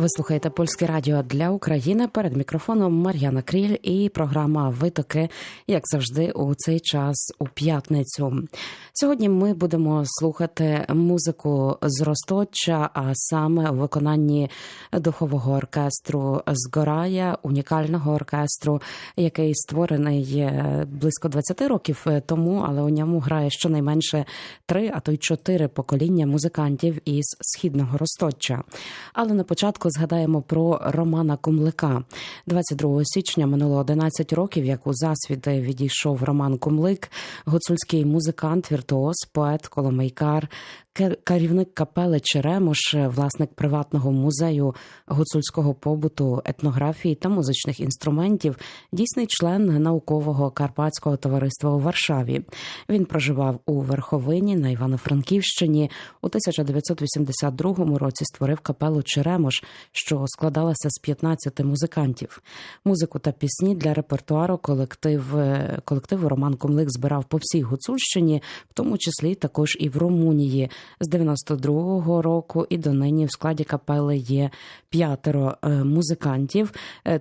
Ви слухаєте польське радіо для України. Перед мікрофоном Мар'яна Кріль і програма Витоки, як завжди, у цей час у п'ятницю. Сьогодні ми будемо слухати музику з Росточа, а саме у виконанні духового оркестру Згорая, унікального оркестру, який створений близько 20 років тому, але у ньому грає щонайменше три, а то й чотири покоління музикантів із східного Росточа. Але на початку згадаємо про Романа Кумлика. 22 січня минуло 11 років, як у засвіти відійшов Роман Кумлик, гуцульський музикант, віртуоз, поет, коломейкар, керівник капели Черемош, власник приватного музею гуцульського побуту, етнографії та музичних інструментів, дійсний член наукового карпатського товариства у Варшаві. Він проживав у Верховині на Івано-Франківщині. У 1982 році створив капелу Черемош, що складалася з 15 музикантів. Музику та пісні для репертуару колектив колективу Роман Комлик збирав по всій Гуцульщині, в тому числі також і в Румунії з 92-го року і донині в складі капели є п'ятеро музикантів.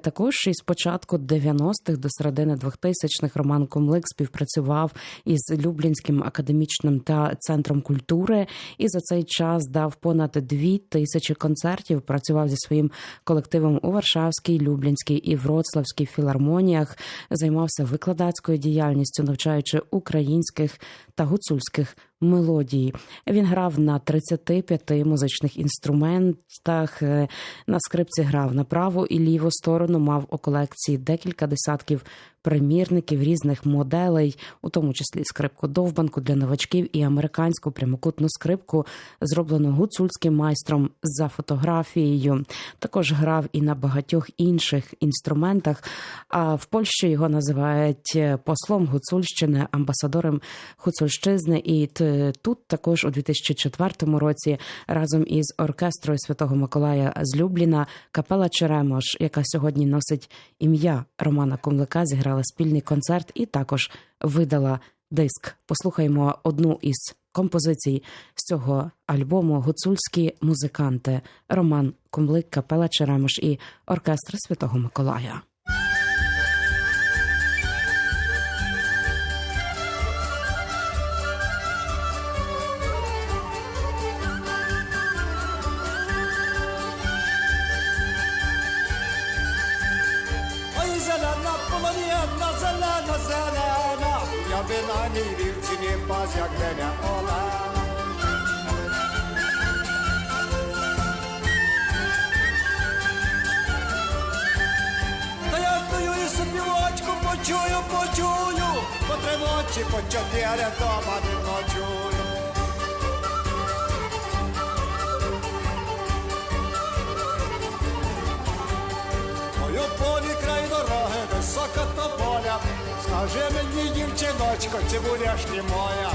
Також із початку 90-х до середини 2000-х Роман Комлик співпрацював із Люблінським академічним та центром культури, і за цей час дав понад дві тисячі концертів. Працював зі своїм колективом у Варшавській, Люблінській і Вроцлавській філармоніях. Займався викладацькою діяльністю, навчаючи українських та гуцульських мелодії. Він грав на 35 музичних інструментах. На скрипці грав на праву і ліву сторону. Мав у колекції декілька десятків примірників різних моделей, у тому числі скрипку довбанку для новачків і американську прямокутну скрипку, зроблену гуцульським майстром за фотографією. Також грав і на багатьох інших інструментах. А в Польщі його називають послом Гуцульщини, амбасадором Гуцульщизни. І тут також у 2004 році разом із оркестрою Святого Миколая з Любліна капела Черемош, яка сьогодні носить ім'я Романа Кумлика, зіграла спільний концерт і також видала диск. Послухаємо одну із композицій з цього альбому Гуцульські музиканти Роман Кумлик, капела Черемош і оркестр Святого Миколая. Na niej wilcy nie pas jak lenia ola. Та я стою і сопівочку почую, почую, по три ночі, по чотири дома не ночую. У полі край дороги, висока тополя, Скажи мені, дівчиночко, чи будеш ти моя?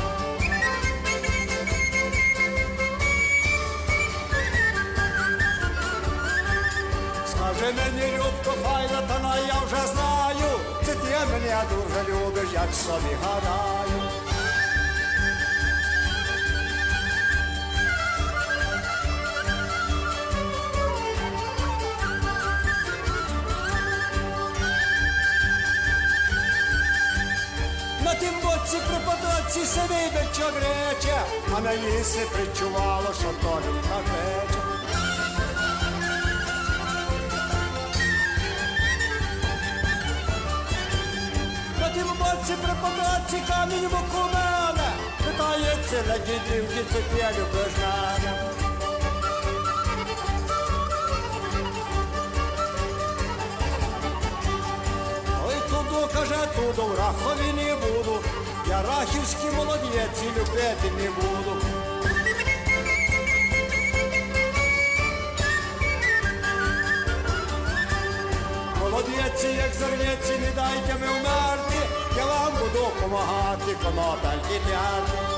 Скажи мені, любко, файна, та на я вже знаю, це ти мене дуже любиш, як собі гадаю. На боці при потоці сидить рече, а на лісі причувало, що то люта пече. На тим боці при потоці камінь мене, питається на дідівки, це ти любиш. Каже, туду в рахові не буду, я рахівський молодець любити не буду. Молодеці, як зернеці, не дайте ми вмерти, я вам буду помагати, конопельки п'яти.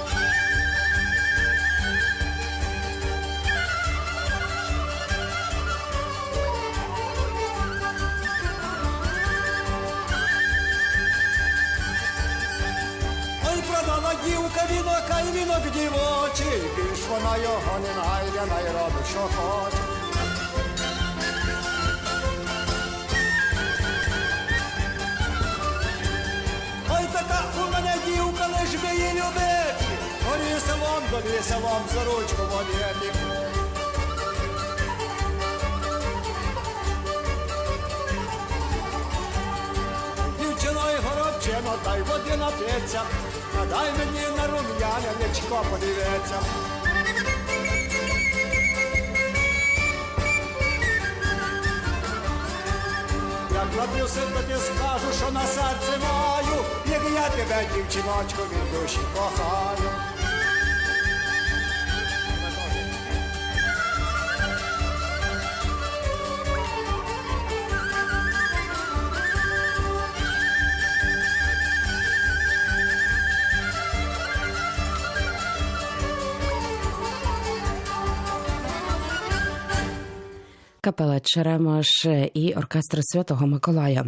Вінок дівочий, більш вона його не найде, най що хоче. Ой така у мене дівка, лиш би її любить, горі селом, горі селом, за ручку водіє Дівчиною горобчина, та й води нап'ється, дай мені на рум'яне подивиться. Як кладу себе, ти скажу, що на серці маю, як я тебе, дівчиночко, від душі кохаю. Капела Черемош і оркестр Святого Миколая.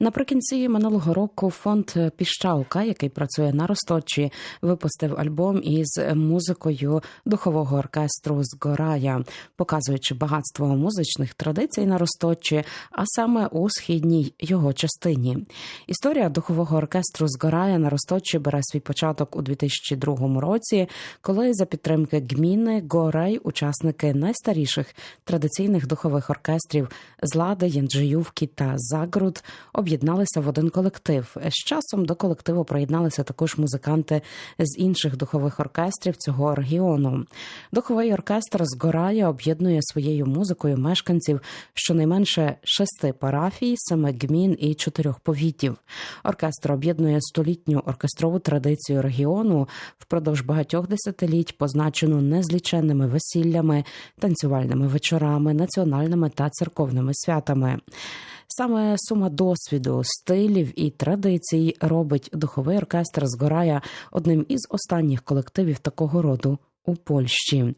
Наприкінці минулого року фонд Піщалка, який працює на Росточі, випустив альбом із музикою духового оркестру Згорая, показуючи багатство музичних традицій на Росточі, а саме у східній його частині. Історія духового оркестру Згорая на Росточі бере свій початок у 2002 році, коли за підтримки гміни Горай учасники найстаріших традиційних духових оркестрів з Лади, Янджиювки та Загруд об'єдналися в один колектив. З часом до колективу приєдналися також музиканти з інших духових оркестрів цього регіону. Духовий оркестр згорає, об'єднує своєю музикою мешканців щонайменше шести парафій, семи гмін і чотирьох повітів. Оркестр об'єднує столітню оркестрову традицію регіону впродовж багатьох десятиліть, позначену незліченними весіллями, танцювальними вечорами, національними та церковними святами. Саме сума досвіду, стилів і традицій робить духовий оркестр згорая одним із останніх колективів такого роду. У Польщі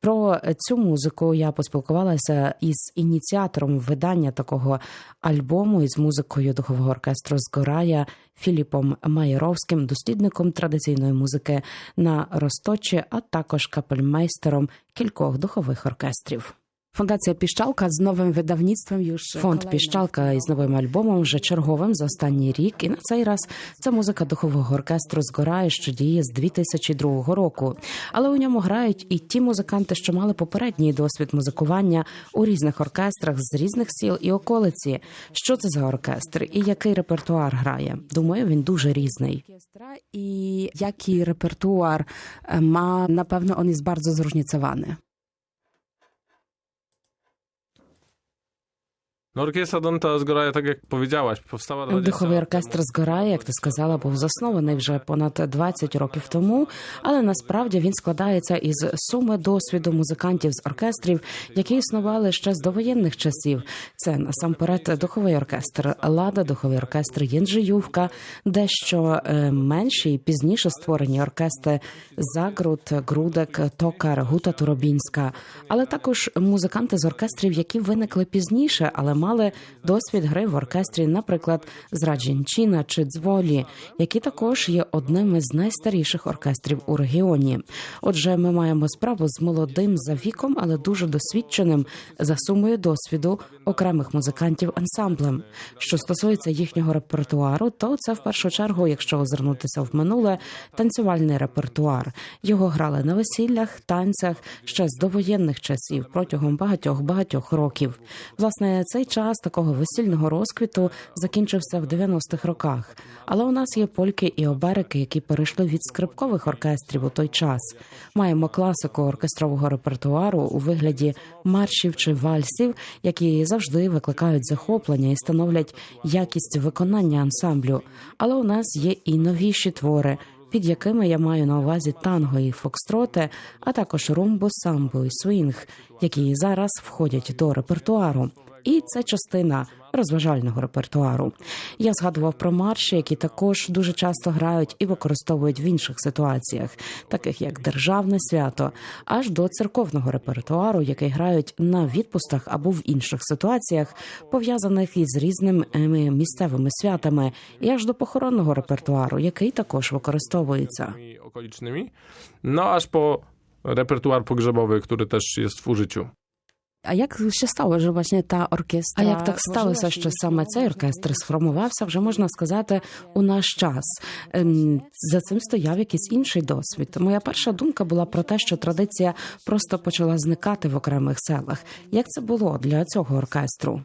про цю музику я поспілкувалася із ініціатором видання такого альбому із музикою духового оркестру Згорая Філіпом Маєровським, дослідником традиційної музики на Росточі, а також капельмейстером кількох духових оркестрів. Фундація Піщалка з новим видавництвом już Фонд Піщалка із новим альбомом вже черговим за останній рік, і на цей раз це музика духового оркестру згорає, що діє з 2002 року. Але у ньому грають і ті музиканти, що мали попередній досвід музикування у різних оркестрах з різних сіл і околиці. Що це за оркестр і який репертуар грає? Думаю, він дуже різний. orkiestra i jaki repertuar e, ma, na pewno on jest bardzo zróżnicowany. No orkiestra Donta Zgoraja, tak jak powiedziałaś, powstała 20 Духовий оркестр згорає, як ти сказала, був заснований вже понад 20 років тому. Але насправді він складається із суми досвіду музикантів з оркестрів, які існували ще з довоєнних часів. Це насамперед духовий оркестр Лада, духовий оркестр Єнджиювка, дещо е, менші і пізніше створені оркестри Загруд, Грудек, Токар, Гута Туробінська, але також музиканти з оркестрів, які виникли пізніше, але мали досвід гри в оркестрі, наприклад, з Раджінчіна чи Дзволі, які також є одним із найстаріших оркестрів у регіоні. Отже, ми маємо справу з молодим за віком, але дуже досвідченим за сумою досвіду окремих музикантів ансамблем. Що стосується їхнього репертуару, то це в першу чергу, якщо озирнутися в минуле, танцювальний репертуар. Його грали на весіллях, танцях ще з довоєнних часів протягом багатьох багатьох років. Власне, цей час такого весільного розквіту закінчився в 90-х роках. Але у нас є польки і оберики, які перейшли від скрипкових оркестрів у той час. Маємо класику оркестрового репертуару у вигляді маршів чи вальсів, які завжди викликають захоплення і становлять якість виконання ансамблю. Але у нас є і новіші твори. Під якими я маю на увазі танго і фокстроти, а також румбо, самбо і свінг, які зараз входять до репертуару. І це частина розважального репертуару. Я згадував про марші, які також дуже часто грають і використовують в інших ситуаціях, таких як державне свято, аж до церковного репертуару, який грають на відпустах або в інших ситуаціях, пов'язаних із різними місцевими святами, і аж до похоронного репертуару, який також використовується. okolicznymi. No aż po repertuar pogrzebowy, który też jest w użyciu. А як ще стало, що власне та оркестра? А як так сталося, що саме цей оркестр сформувався, вже можна сказати, у наш час. Ем, За цим стояв якийсь інший досвід. Моя перша думка була про те, що традиція просто почала зникати в окремих селах. Як це було для цього оркестру?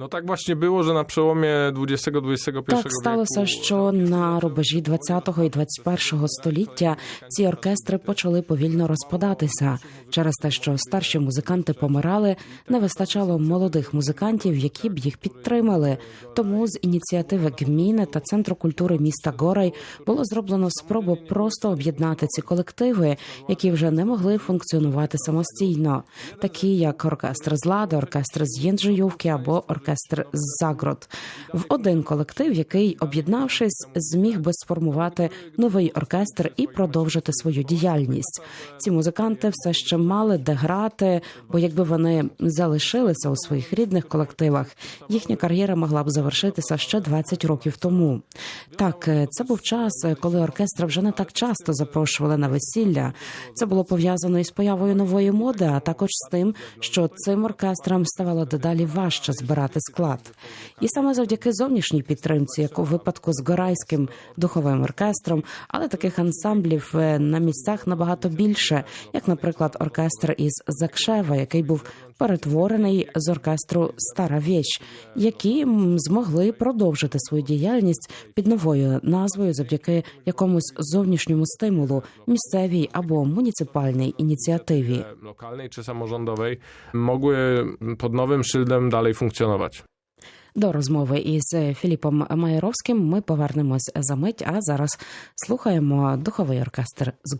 No tak właśnie było, że na przełomie XX-XXI Так сталося, що на рубежі 20-го і 21-го століття ці оркестри почали повільно розпадатися через те, що старші музиканти помирали, не вистачало молодих музикантів, які б їх підтримали. Тому з ініціативи ГМІНи та центру культури міста Горай було зроблено спробу просто об'єднати ці колективи, які вже не могли функціонувати самостійно, такі як оркестр з Лади, оркестр з Єнджиювки або оркестр з Загрод, в один колектив, який, об'єднавшись, зміг би сформувати новий оркестр і продовжити свою діяльність. Ці музиканти все ще мали де грати, бо якби вони залишилися у своїх рідних колективах, їхня кар'єра могла б завершитися ще 20 років тому. Так, е, це був час, е, коли оркестри вже не так часто запрошували на весілля. Це було пов'язано із появою нової моди, а також з тим, що цим оркестрам ставало дедалі важче збирати склад. І саме завдяки зовнішній підтримці, як у випадку з Горайським духовим оркестром, але таких ансамблів е, на місцях набагато більше, як, наприклад, оркестр із Закшева, який був перетворений з оркестру Стара Віч, які змогли продовжити свою діяльність під новою назвою завдяки якомусь зовнішньому стимулу, місцевій або муніципальній ініціативі. lokalnej czy samorządowej mogły pod nowym szyldem dalej funkcjonować. До розмови із Філіпом Майоровським ми повернемось за мить. А зараз слухаємо духовий оркестр з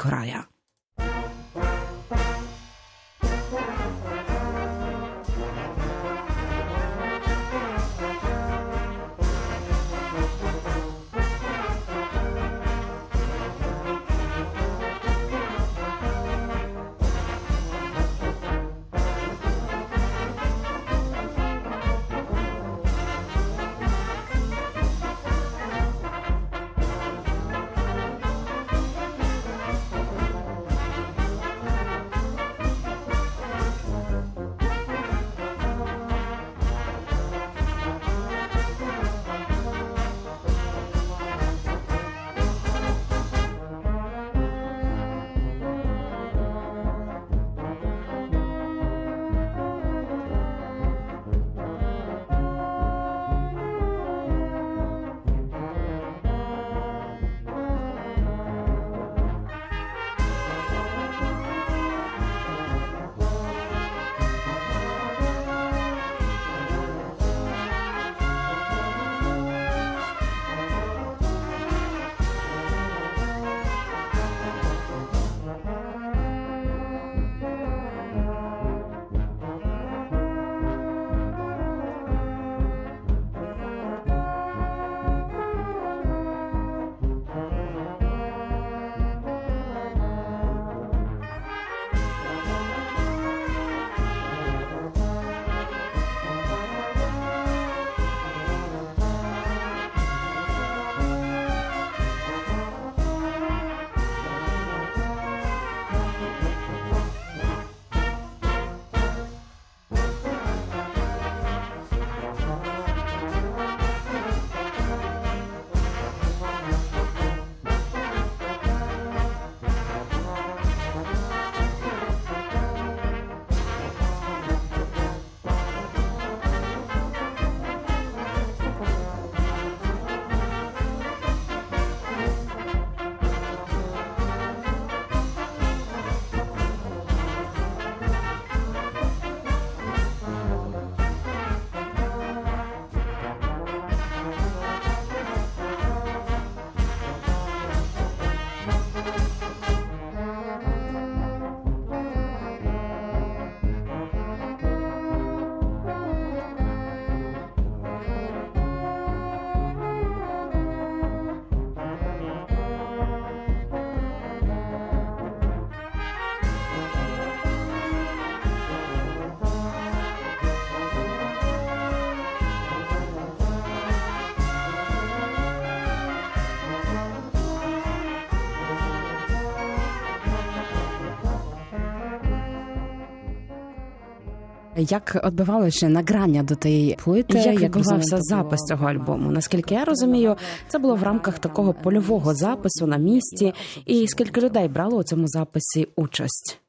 Горая. відбувалося награння до тієї плити, як? Як відбувався запис цього альбому? Наскільки я розумію, це було в рамках такого польового запису на місці. І скільки людей брало у цьому записі участь?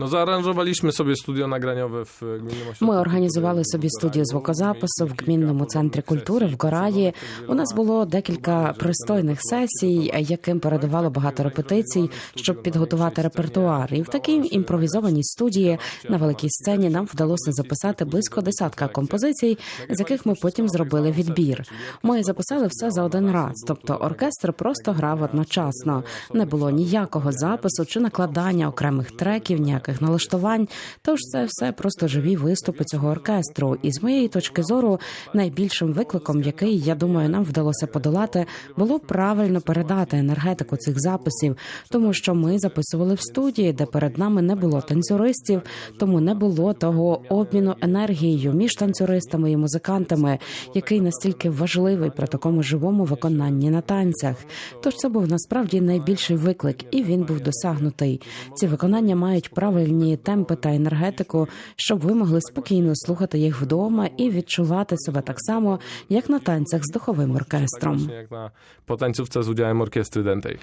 No zaaranżowaliśmy sobie studio nagraniowe w Gminnym Ośrodku Ми організували собі студію звукозапису в гмінному центрі культури в Гораї. У нас було декілька пристойних сесій, яким передавало багато репетицій, щоб підготувати репертуар. І в такій імпровізованій студії на великій сцені нам вдалося записати близько десятка композицій, з яких ми потім зробили відбір. Ми записали все за один раз, тобто оркестр просто грав одночасно. Не було ніякого запису чи накладання окремих треків, ніяких налаштувань. Тож це все просто живі виступи цього оркестру. І з моєї точки зору, найбільшим викликом, який я думаю, нам вдалося подолати, було правильно передати енергетику цих записів, тому що ми записували в студії, де перед нами не було танцюристів, тому не було того обміну енергією між танцюристами і музикантами, який настільки важливий при такому живому виконанні на танцях. Тож це був насправді найбільший виклик, і він був досягнутий. Ці виконання мають правильні темпи та енергетику, щоб ви могли спокійно слухати їх вдома і відчувати себе так само, як на танцях з духовим оркестром. По jak з potańcówce z дентей.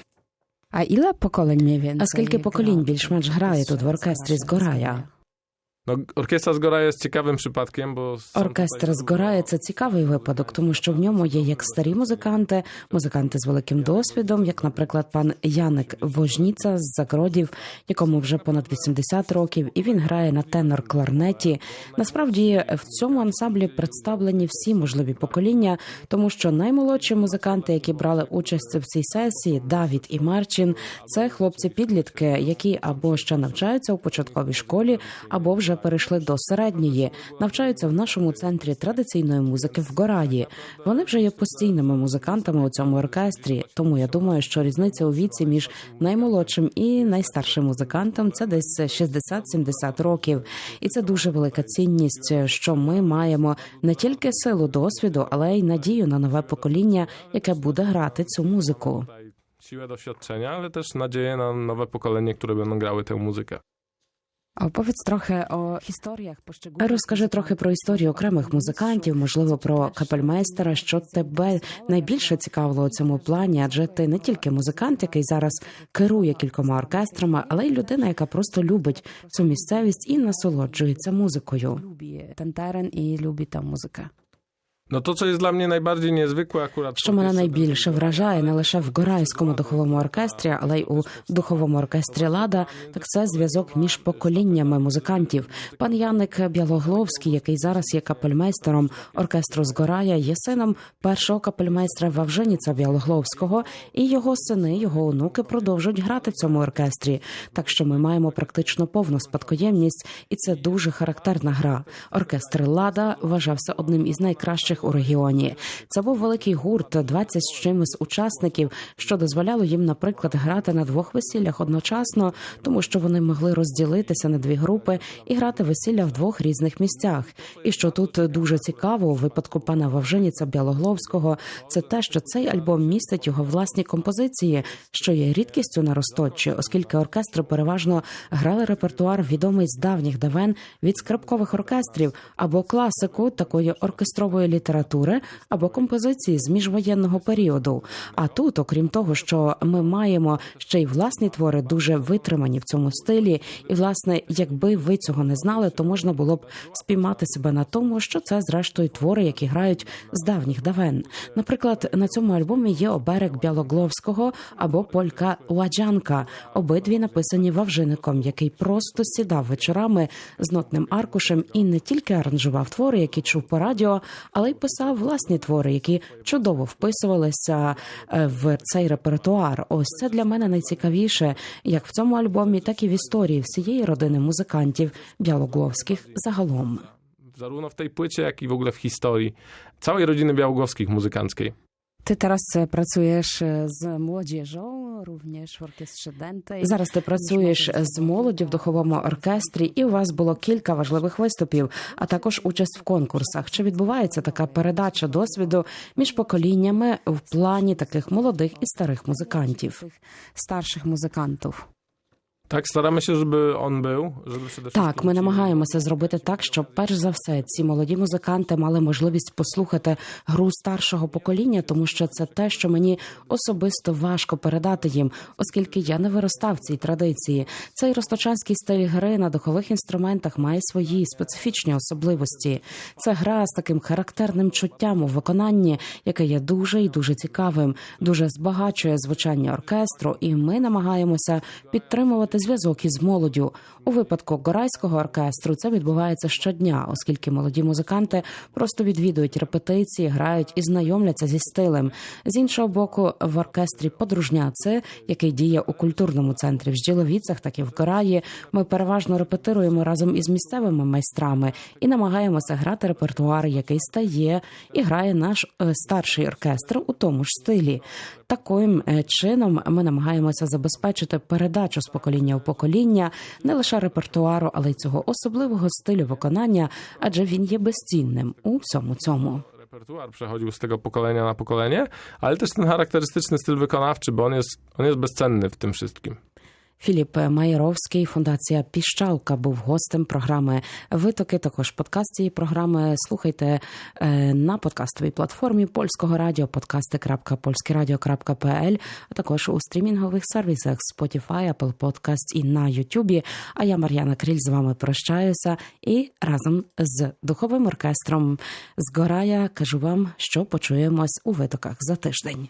А іла поколень? А скільки поколінь більш-менш грає тут в оркестрі з Горая? No, z Goraja jest ciekawym przypadkiem, bo... Оркестр згорає це цікавий випадок, тому що в ньому є як старі музиканти, музиканти з великим досвідом, як, наприклад, пан Яник Вожніца з Загродів, якому вже понад 80 років, і він грає на тенор кларнеті. Насправді в цьому ансамблі представлені всі можливі покоління, тому що наймолодші музиканти, які брали участь в цій сесії, Давід і Марчин, це хлопці-підлітки, які або ще навчаються у початковій школі, або вже перейшли до середньої, навчаються в нашому центрі традиційної музики в Гораї. Вони вже є постійними музикантами у цьому оркестрі. Тому я думаю, що різниця у віці між наймолодшим і найстаршим музикантом це десь 60-70 років. І це дуже велика цінність, що ми маємо не тільки силу досвіду, але й надію на нове покоління, яке буде грати цю музику. Siłę doświadczenia, ale też nadzieję na nowe pokolenie, które będą grały tę muzykę. A Оповідь трохи о історіях. Розкажи трохи про історію окремих музикантів, можливо, про капельмейстера, що тебе найбільше цікавило у цьому плані, адже ти не тільки музикант, який зараз керує кількома оркестрами, але й людина, яка просто любить цю місцевість і насолоджується музикою. Любі ten і lubi tę muzykę. No to, co jest dla mnie najbardziej niezwykłe akurat... Що мене найбільше вражає не лише в Горайському духовому оркестрі, але й у духовому оркестрі Лада, так це зв'язок між поколіннями музикантів. Пан Яник Бялогловський, який зараз є капельмейстером оркестру Згорая, є сином першого капельмейстра Вавженіца Бялогловського, і його сини, його онуки продовжують грати в цьому оркестрі. Так що ми маємо практично повну спадкоємність, і це дуже характерна гра. Оркестр Лада вважався одним із найкращих у регіоні. Це був великий гурт, 20 з чимось учасників, що дозволяло їм, наприклад, грати на двох весіллях одночасно, тому що вони могли розділитися на дві групи і грати весілля в двох різних місцях. І що тут дуже цікаво у випадку пана Вавжиніця Бялогловського, це те, що цей альбом містить його власні композиції, що є рідкістю на Росточі, оскільки оркестри переважно грали репертуар відомий з давніх давен від скрипкових оркестрів або класику такої оркестрової літератури, або композиції з міжвоєнного періоду. А тут, окрім того, що ми маємо ще й власні твори, дуже витримані в цьому стилі, і власне, якби ви цього не знали, то можна було б спіймати себе на тому, що це зрештою твори, які грають з давніх давен. Наприклад, на цьому альбомі є оберег Бялогловського або Полька Ладжанка, обидві написані Вавжиником, який просто сідав вечорами з нотним аркушем і не тільки аранжував твори, які чув по радіо, але й писав власні твори, які чудово вписувалися е, в цей репертуар. Ось це для мене найцікавіше, як в цьому альбомі, так і в історії всієї родини музикантів Бялогловських загалом. Zarówno w tej płycie, jak i w ogóle w historii całej. Ty teraz працюєш pracujesz z młodzieżą, również w orkiestrze dętej. Зараз ти працюєш з молоддю в духовому оркестрі, і у вас було кілька важливих виступів, а також участь в конкурсах. Чи відбувається така передача досвіду між поколіннями в плані таких молодих і старих музикантів? старших starszych staramy się, żeby on był, żeby. Так, ми намагаємося зробити так, щоб перш за все ці молоді музиканти мали можливість послухати гру старшого покоління, тому що це те, що мені особисто важко передати їм, оскільки я не виростав в цій традиції. Цей росточанський стиль гри на духових інструментах має свої специфічні особливості. Це гра з таким характерним чуттям у виконанні, яке є дуже і дуже цікавим, дуже збагачує звучання оркестру, і ми намагаємося підтримувати зв'язок із молоддю. У випадку горайського оркестру це відбувається щодня, оскільки молоді музиканти просто відвідують репетиції, грають і знайомляться зі стилем. З іншого боку, в оркестрі Подружняци, який діє у культурному центрі в Жділовіцях, так і в Гораї, ми переважно репетируємо разом із місцевими майстрами і намагаємося грати репертуар, який стає і грає наш е, старший оркестр у тому ж стилі. Таким е, чином ми намагаємося забезпечити передачу з покоління в покоління не лише репертуару, але й цього особливого стилю виконання, адже він є безцінним у всьому цьому. Tego pokolenia na pokolenie, ale też ten charakterystyczny styl wykonawczy, bo on jest, on jest bezcenny w tym wszystkim. Філіп Маєровський, фундація Піщалка, був гостем програми Витоки. Також подкаст цієї програми слухайте е, на подкастовій платформі польського радіо, подкасти.польськерадіо.пл, а також у стрімінгових сервісах Spotify, Apple Podcast і на Ютубі. А я Мар'яна Кріль з вами прощаюся і разом з духовим оркестром з Горая кажу вам, що почуємось у витоках за тиждень.